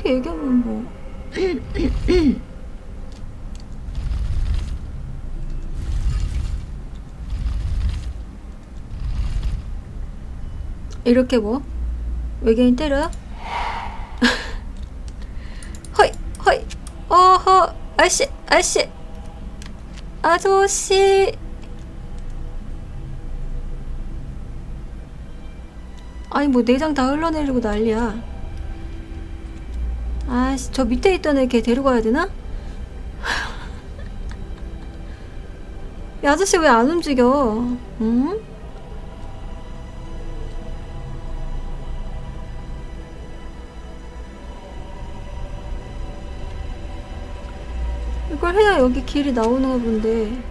그렇게 얘기하면 뭐. 이렇게 뭐? 외계인 때려? 허이, 허이, 어허, 아씨, 아씨, 아저씨. 아니 뭐 내장 다 흘러내리고 난리야. 아씨 저 밑에 있던 애 걔 데리고 가야 되나? 이 아저씨 왜 안 움직여? 응? 이걸 해야 여기 길이 나오는가 본데.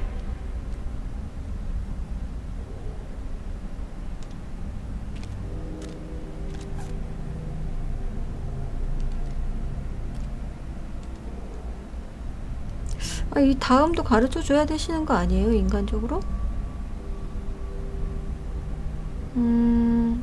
아, 이 다음도 가르쳐 줘야 되시는 거 아니에요, 인간적으로? 음.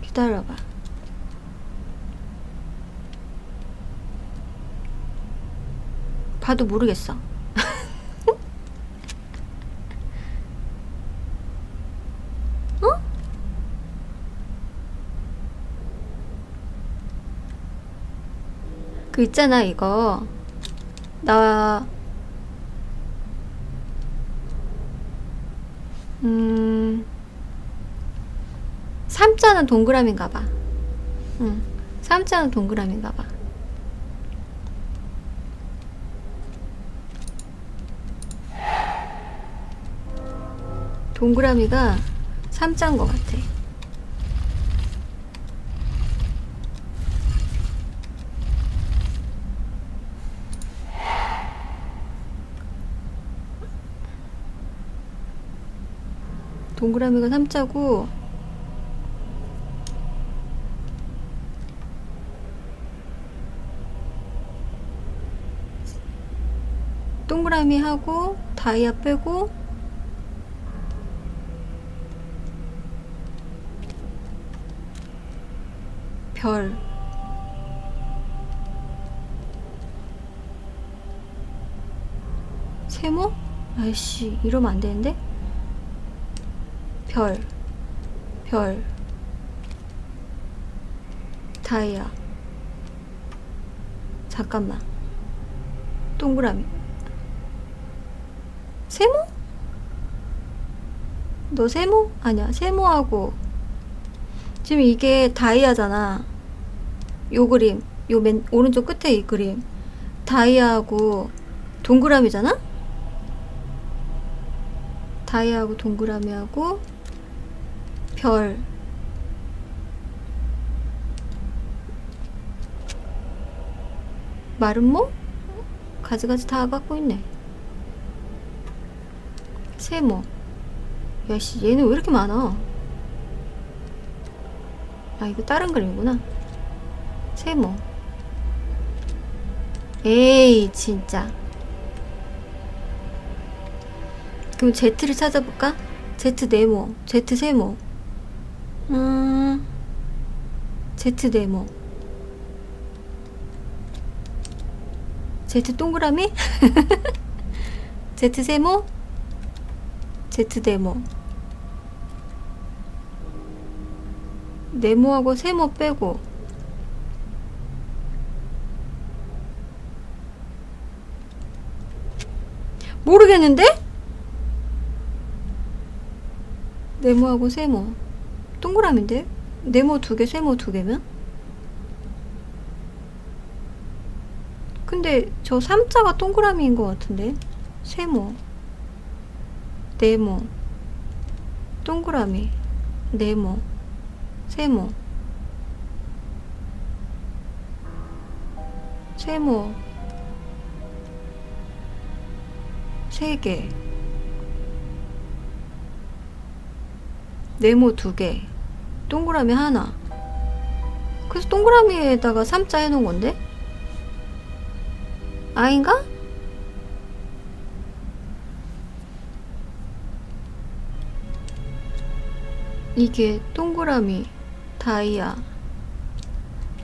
기다려봐. 봐도 모르겠어. 어? 그 있잖아 이거 나 음. 삼자는 동그라미인가 봐. 응. 삼자는 동그라미인가 봐. 동그라미가 삼자인 것 같아. 동그라미가 삼자고 동그라미 하고 다이아 빼고 별 세모? 아이씨 이러면 안 되는데 별, 별, 다이아 잠깐만 동그라미 세모? 너 세모? 아니야 세모하고 지금 이게 다이아잖아. 요 그림, 요 맨 오른쪽 끝에 이 그림. 다이아하고 동그라미잖아? 다이아하고 동그라미하고 별. 마름모? 가지가지 다 갖고 있네. 세모. 야씨, 얘는 왜 이렇게 많아? 아 이거 다른 그림이구나 세모 에이 진짜. 그럼 Z를 찾아볼까? Z 네모 Z 세모. 음 Z 네모. Z 동그라미? Z 세모? Z 네모. 네모하고 세모 빼고 모르겠는데? 네모하고 세모 동그라미인데? 네모 두 개, 세모 두 개면? 근데 저 삼자가 동그라미인 것 같은데? 세모 네모 동그라미 네모 세모 세모 세개 네모 두개 동그라미 하나 그래서 동그라미에다가 3자 해놓은 건데? 아인가? 이게 동그라미, 다이아,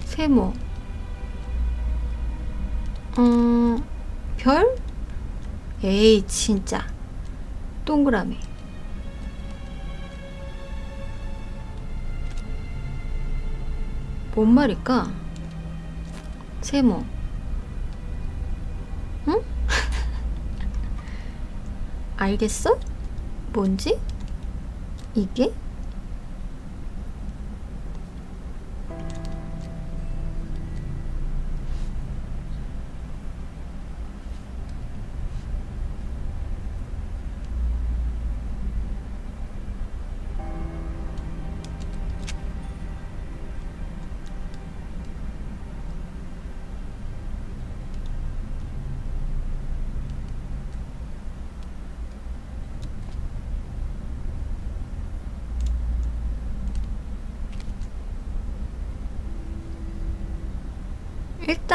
세모, 음, 별? 에이, 진짜. 동그라미. 뭔 말일까? 세모. 응? 알겠어? 뭔지? 이게?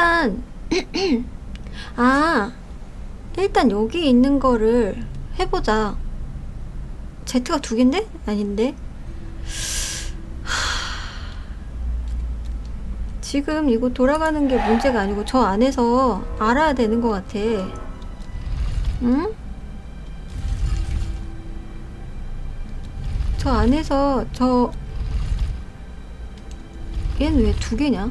일단 아 일단 여기 있는 거를 해보자 Z가 두 개인데? 아닌데 하... 지금 이거 돌아가는 게 문제가 아니고 저 안에서 알아야 되는 것 같아 응? 저 안에서 저 얘는 왜 두 개냐?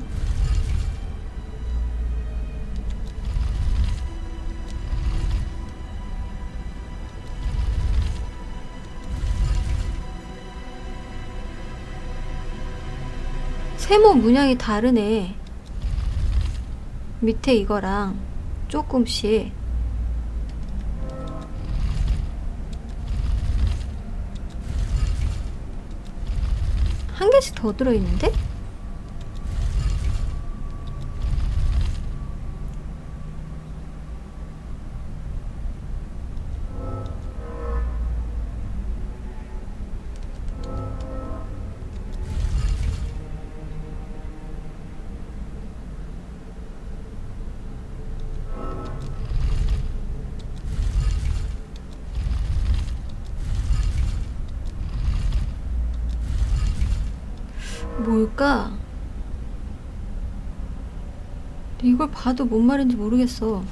세모 문양이 다르네. 밑에 이거랑 조금씩. 한 개씩 더 들어있는데? 뭘까? 이걸 봐도 뭔 말인지 모르겠어.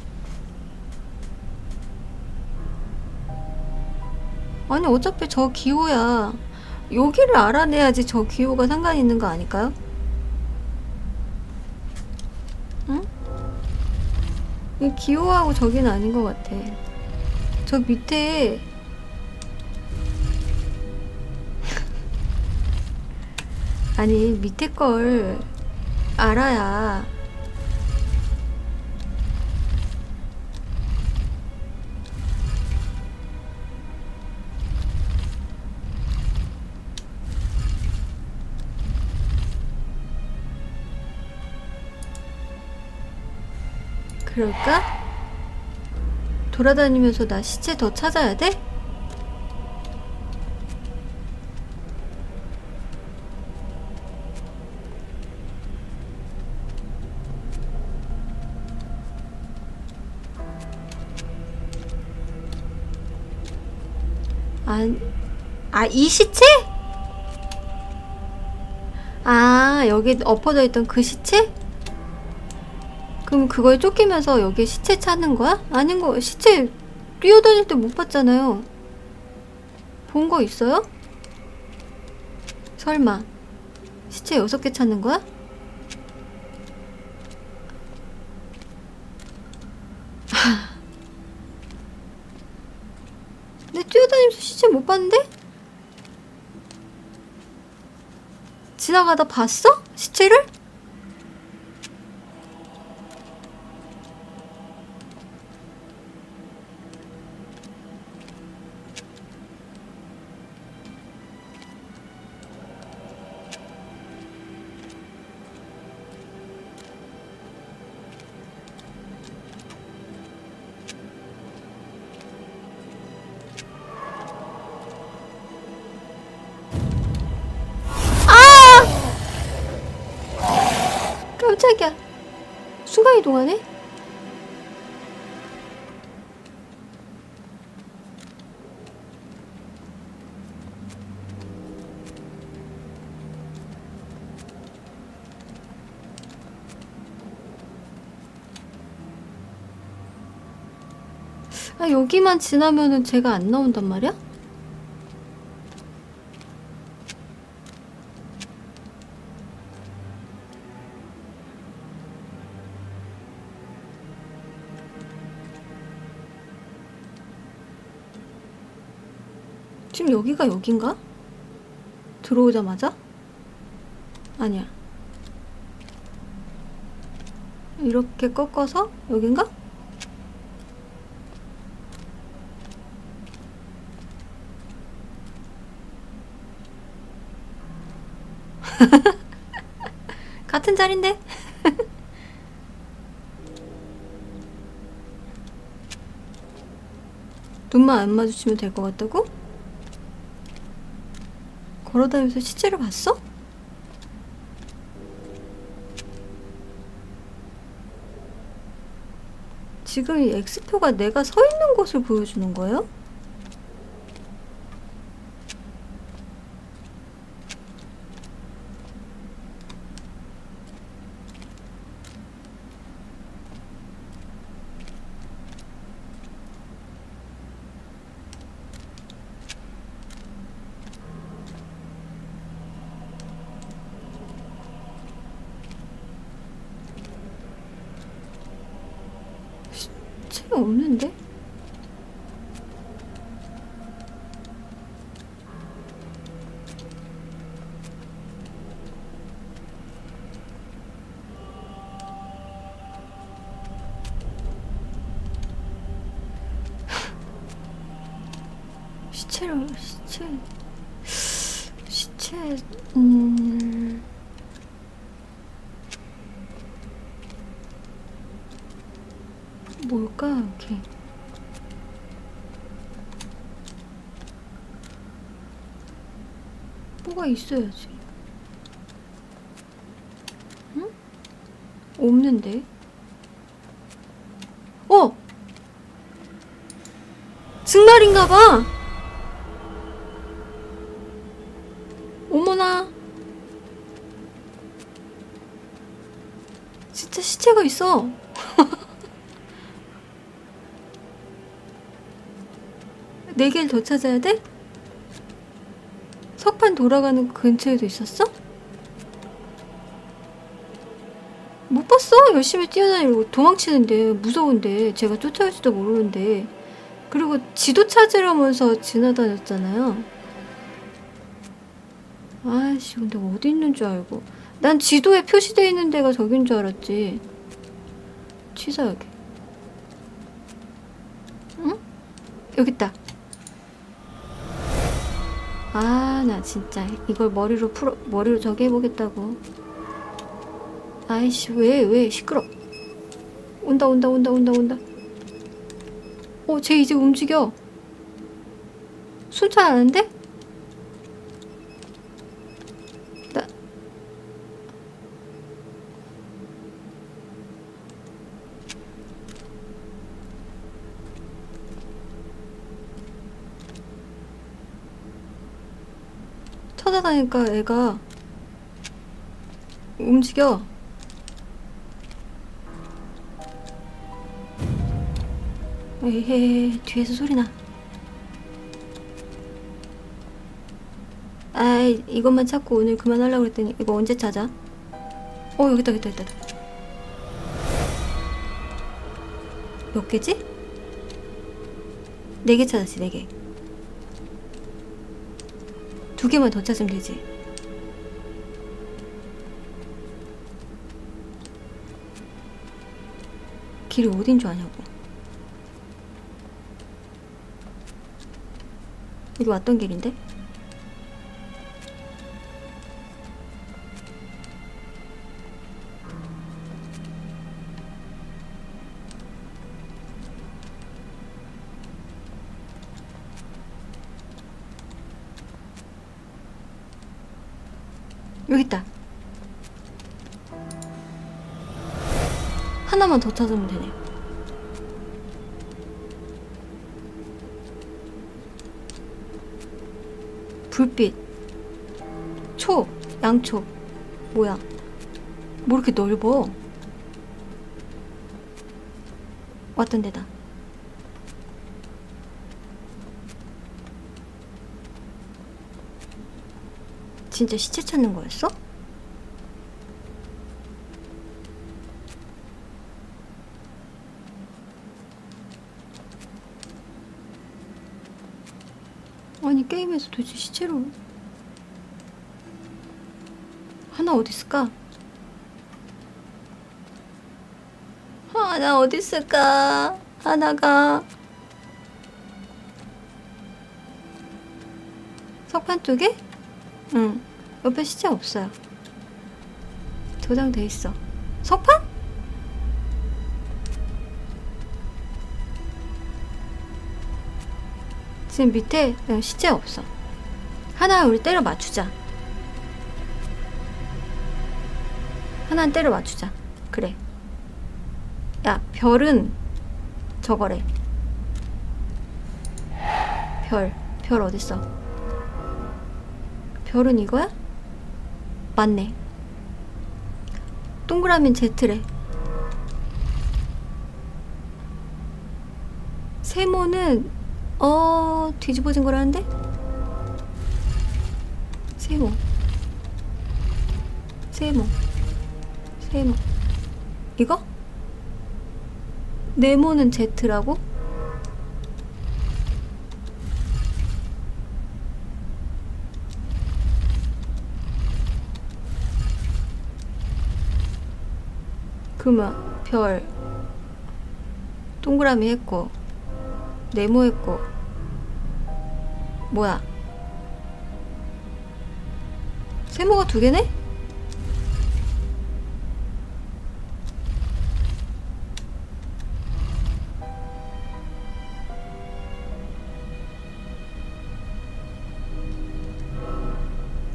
아니, 어차피 저 기호야. 여기를 알아내야지 저 기호가 상관이 있는 거 아닐까요? 응? 이 기호하고 저기는 아닌 것 같아. 저 밑에 아니 밑에 걸 알아야 그럴까? 돌아다니면서 나 시체 더 찾아야 돼? 아, 이 시체? 아, 여기 엎어져 있던 그 시체? 그럼 그걸 쫓기면서 여기 시체 찾는 거야? 아닌 거, 시체 뛰어다닐 때 못 봤잖아요. 본 거 있어요? 설마. 시체 여섯 개 찾는 거야? 내 뛰어다니면서 시체 못 봤는데? 지나가다 봤어? 시체를? 아, 여기만 지나면은 제가 안 나온단 말이야? 지금 여기가 여긴가? 들어오자마자? 아니야. 이렇게 꺾어서 여긴가? 자리인데? 눈만 안 마주치면 될 것 같다고? 걸어다니면서 시체를 봤어? 지금 이 X표가 내가 서 있는 곳을 보여주는 거예요? 책이 없는데? 시체를 시체 시체 음. 뭘까 여기 뭐가 있어야지 응? 없는데? 어! 증말인가봐 어머나 진짜 시체가 있어 네 개를 더 찾아야 돼? 석판 돌아가는 근처에도 있었어? 못 봤어. 열심히 뛰어다니고 도망치는데 무서운데 제가 쫓아올지도 모르는데 그리고 지도 찾으려면서 지나다녔잖아요. 아이씨 근데 어디 있는 줄 알고 난 지도에 표시되어 있는 데가 저긴 줄 알았지. 취사하게. 응? 여기 있다. 아, 나 진짜 이걸 머리로 풀어 머리로 저기 해보겠다고. 아이씨, 왜, 왜 시끄러? 온다, 온다, 온다, 온다, 온다. 어, 쟤 이제 움직여. 순찰하는데? 나 찾아다니까 애가 움직여. 에헤, 뒤에서 소리 나. 아이, 이것만 찾고 오늘 그만하려고 그랬더니 이거 언제 찾아? 어, 여기 있다, 여기 있다, 여기 있다. 몇 개지? 네 개 찾았지, 네 개. 두 개만 더 찾으면 되지. 길이 어딘 줄 아냐고. 여기 왔던 길인데? 여기 있다. 하나만 더 찾으면 되네. 불빛. 초. 양초. 뭐야? 뭐 이렇게 넓어? 왔던 데다. 진짜 시체 찾는 거였어? 아니 게임에서 도대체 시체로 하나 어디 있을까? 하나 어디 있을까? 하나가 석판 쪽에? 응 옆에 시체 없어요. 도장돼 있어. 석판? 지금 밑에 어, 시체 없어. 하나 우리 때려 맞추자. 하나는 때려 맞추자. 그래. 야 별은 저거래. 별, 별 어딨어? 별은 이거야? 맞네. 동그라미는 Z래. 세모는 어 뒤집어진 거라는데? 세모. 세모. 세모. 이거? 네모는 Z라고? 그러면 별 동그라미 했고 네모 했고 뭐야 세모가 두 개네?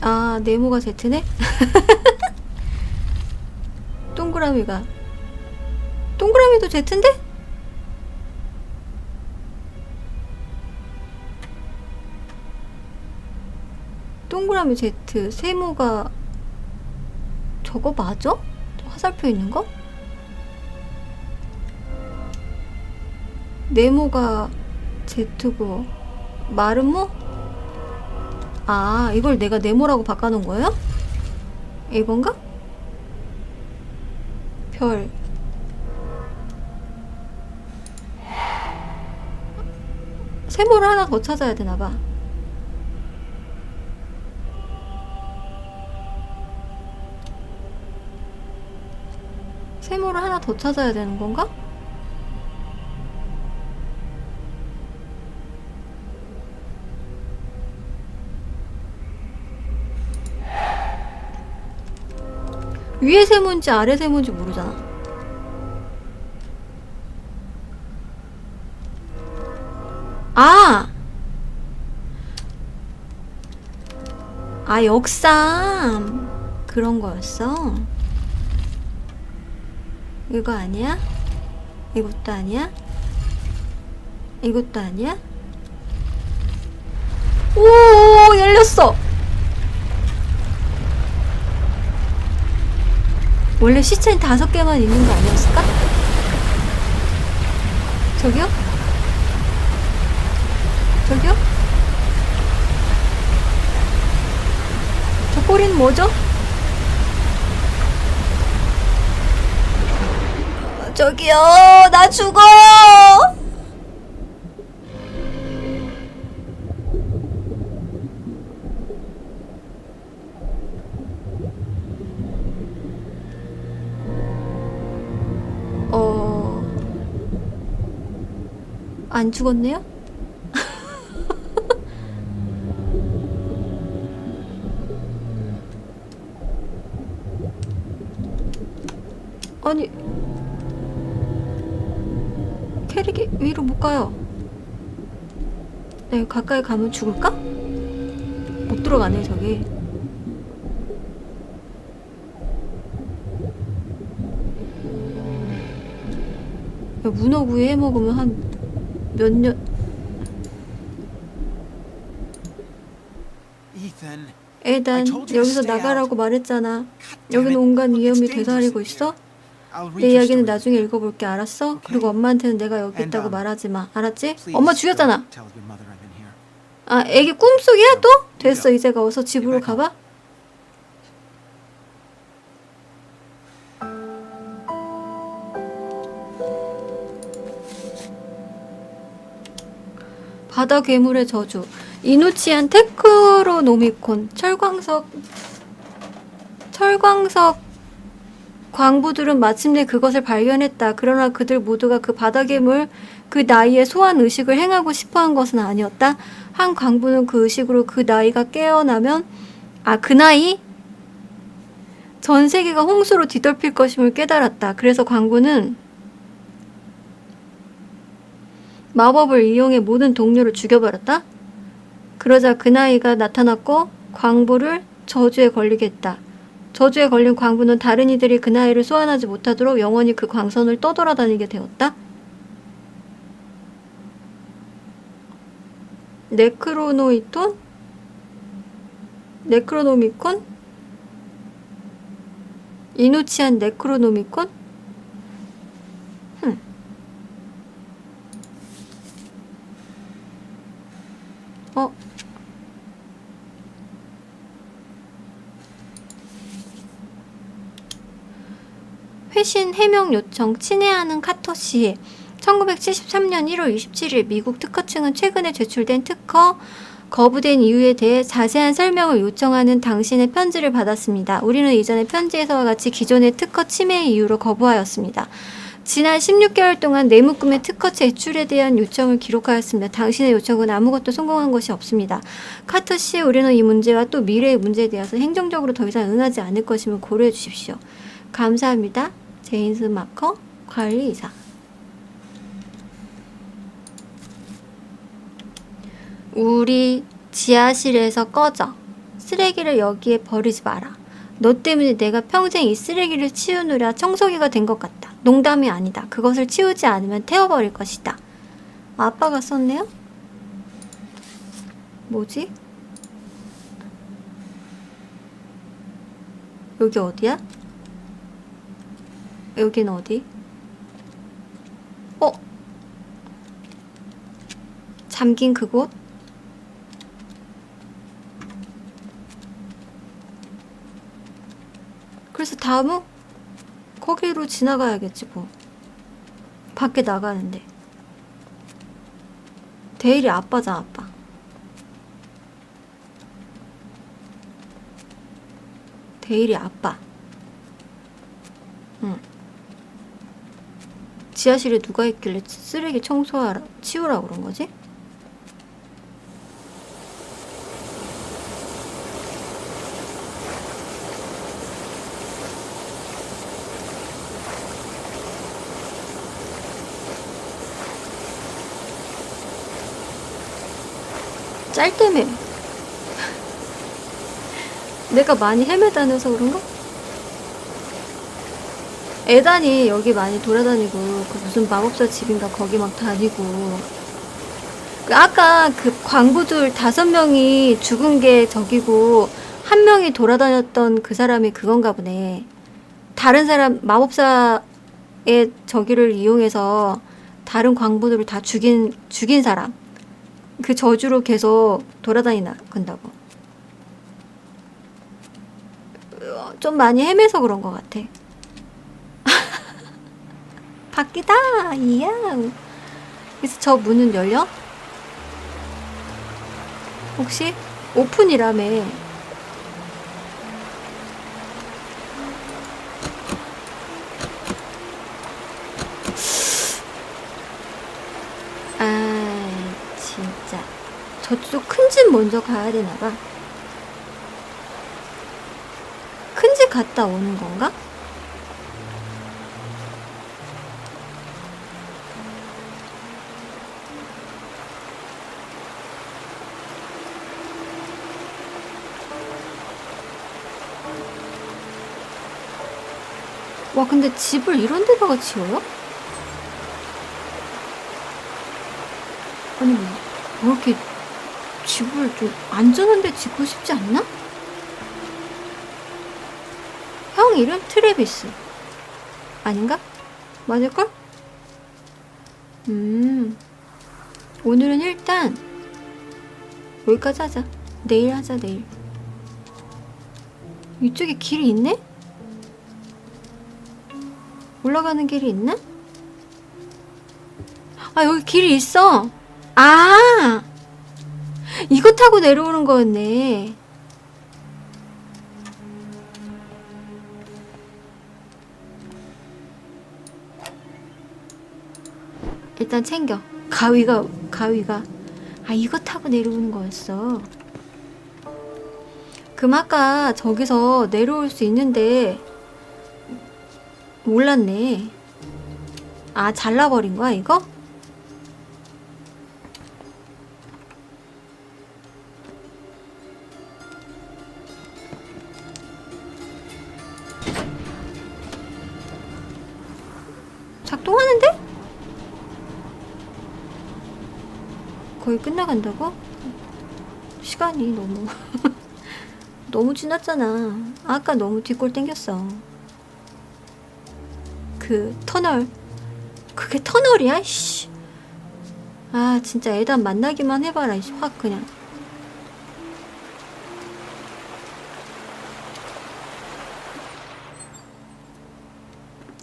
아 네모가 Z네? 동그라미가 동그라미도 Z인데? 동그라미 Z 세모가 저거 맞아? 저 화살표 있는 거? 네모가 Z고 마름모? 아 이걸 내가 네모라고 바꿔놓은 거예요? 이건가? 별 세모를 하나 더 찾아야 되나 봐. 세모를 하나 더 찾아야 되는 건가? 위에 세모인지 아래 세모인지 모르잖아. 아! 아, 역삼. 그런 거였어. 이거 아니야? 이것도 아니야? 이것도 아니야? 오, 열렸어! 원래 시체는 다섯 개만 있는 거 아니었을까? 저기요? 저기요? 저 꼬리는 뭐죠? 어, 저기요, 나 죽어요! 어, 안 죽었네요? 아니 캐릭이 위로 못 가요. 네, 가까이 가면 죽을까? 못 들어가네 저기. 야, 문어구이 해 먹으면 한 몇 년, 에단, 여기서 나가라고 말했잖아. 여기는 온갖 위험이 되살리고 있어? 내 이야기는 나중에 읽어볼게, 알았어? 그리고 엄마한테는 내가 여기 있다고 말하지 마, 알았지? 엄마 죽였잖아. 아, 애기 꿈속이야 또? 됐어, 이제 가 어서 집으로 가봐. 바다 괴물의 저주 이누치안 테크로노미콘 철광석 철광석 광부들은 마침내 그것을 발견했다. 그러나 그들 모두가 그 바다 괴물 그 나이에 소환 의식을 행하고 싶어 한 것은 아니었다. 한 광부는 그 의식으로 그 나이가 깨어나면 아 그 나이 전 세계가 홍수로 뒤덮일 것임을 깨달았다. 그래서 광부는 마법을 이용해 모든 동료를 죽여버렸다. 그러자 그 나이가 나타났고 광부를 저주에 걸리게 했다. 저주에 걸린 광부는 다른 이들이 그 나이를 소환하지 못하도록 영원히 그 광선을 떠돌아다니게 되었다. 네크로노이톤? 네크로노미콘? 이누치안 네크로노미콘? 흠. 어? 회신 해명 요청 친애하는 카토 씨. 1973년 1월 27일 미국 특허층은 최근에 제출된 특허 거부된 이유에 대해 자세한 설명을 요청하는 당신의 편지를 받았습니다. 우리는 이전의 편지에서와 같이 기존의 특허 침해 이유로 거부하였습니다. 지난 16개월 동안 내 묶음의 특허 제출에 대한 요청을 기록하였습니다. 당신의 요청은 아무것도 성공한 것이 없습니다. 카터 씨, 우리는 이 문제와 또 미래의 문제에 대해서 행정적으로 더 이상 응하지 않을 것임을 고려해 주십시오. 감사합니다. 제인스 마커 관리이사. 우리 지하실에서 꺼져. 쓰레기를 여기에 버리지 마라. 너 때문에 내가 평생 이 쓰레기를 치우느라 청소기가 된 것 같다. 농담이 아니다. 그것을 치우지 않으면 태워버릴 것이다. 아빠가 썼네요? 뭐지? 여기 어디야? 여긴 어디? 어? 잠긴 그곳? 그래서 다음은 거기로 지나가야겠지 뭐. 밖에 나가는데. 데일이 아빠잖아 아빠. 데일이 아빠. 응. 지하실에 누가 있길래 쓰레기 청소하라 치우라 그런 거지? 짤때매 내가 많이 헤매다녀서 그런가? 에단이 여기 많이 돌아다니고 그 무슨 마법사 집인가 거기 막 다니고. 그 아까 그 광부들 다섯 명이 죽은 게 저기고 한 명이 돌아다녔던 그 사람이 그건가 보네. 다른 사람 마법사의 저기를 이용해서 다른 광부들을 다 죽인 죽인 사람. 그 저주로 계속 돌아다니나 건다고. 어, 좀 많이 헤매서 그런 것 같아. 바뀌다 이야. 그래서 저 문은 열려? 혹시 오픈이라며? 아 진짜 저쪽 큰 집 먼저 가야 되나 봐. 큰 집 갔다 오는 건가? 와 근데 집을 이런 데다가 지어요? 아니 뭐, 뭐 이렇게 집을 좀 안전한 데 짓고 싶지 않나? 형 이름 트레비스 아닌가? 맞을걸? 음 오늘은 일단 여기까지 하자 내일 하자 내일 이쪽에 길이 있네? 올라가는 길이 있나? 아 여기 길이 있어. 아! 이거 타고 내려오는 거였네. 일단 챙겨. 가위가 가위가. 아 이거 타고 내려오는 거였어. 그럼 아까 저기서 내려올 수 있는데 몰랐네 아 잘라버린 거야 이거? 작동하는데? 거의 끝나간다고? 시간이 너무 너무 지났잖아. 아까 너무 뒷골 땡겼어. 그 터널 그게 터널이야? 씨. 아 진짜 애단 만나기만 해봐라. 씨. 확 그냥.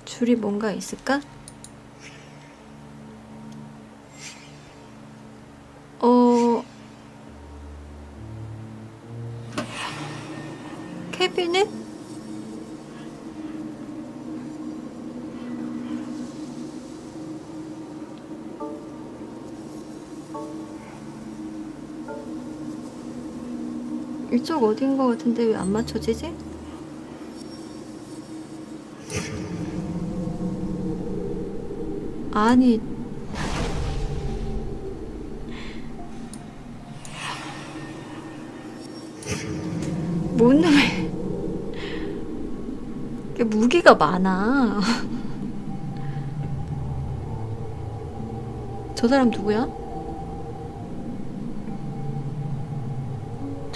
줄이 뭔가 있을까? 이쪽 어딘 것 같은데 왜 안 맞춰지지? 아니 뭔 놈의 무기가 많아 저 사람 누구야?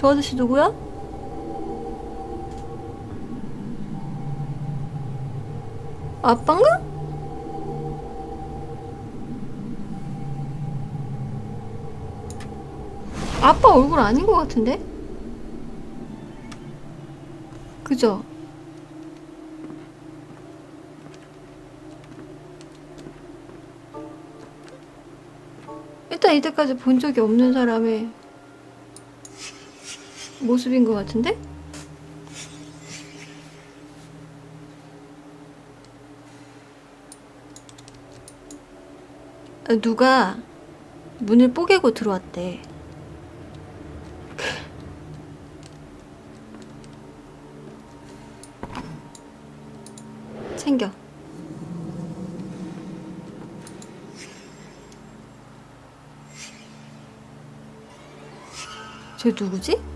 저 아저씨 누구야? 아빠인가? 아빠 얼굴 아닌 것 같은데? 그죠? 일단 이때까지 본 적이 없는 사람의 모습인 것 같은데? 아, 누가 문을 뽀개고 들어왔대. 챙겨. 쟤 누구지?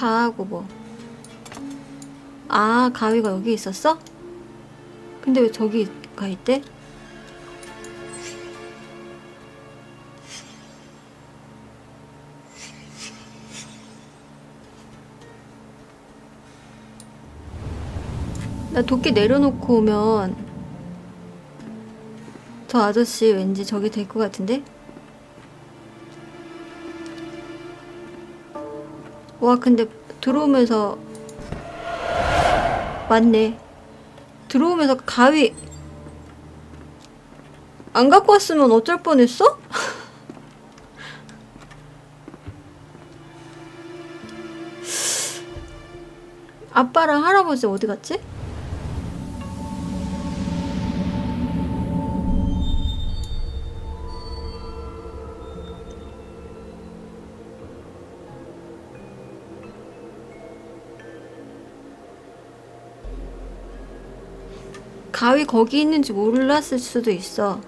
자하고 뭐. 아, 가위가 여기 있었어? 근데 왜 저기 가 있대? 나 도끼 내려놓고 오면 저 아저씨 왠지 저기 될 것 같은데? 와 근데 들어오면서 맞네 들어오면서 가위 안 갖고 왔으면 어쩔 뻔했어? 아빠랑 할아버지 어디 갔지? 가위 거기 있는지 몰랐을 수도 있어.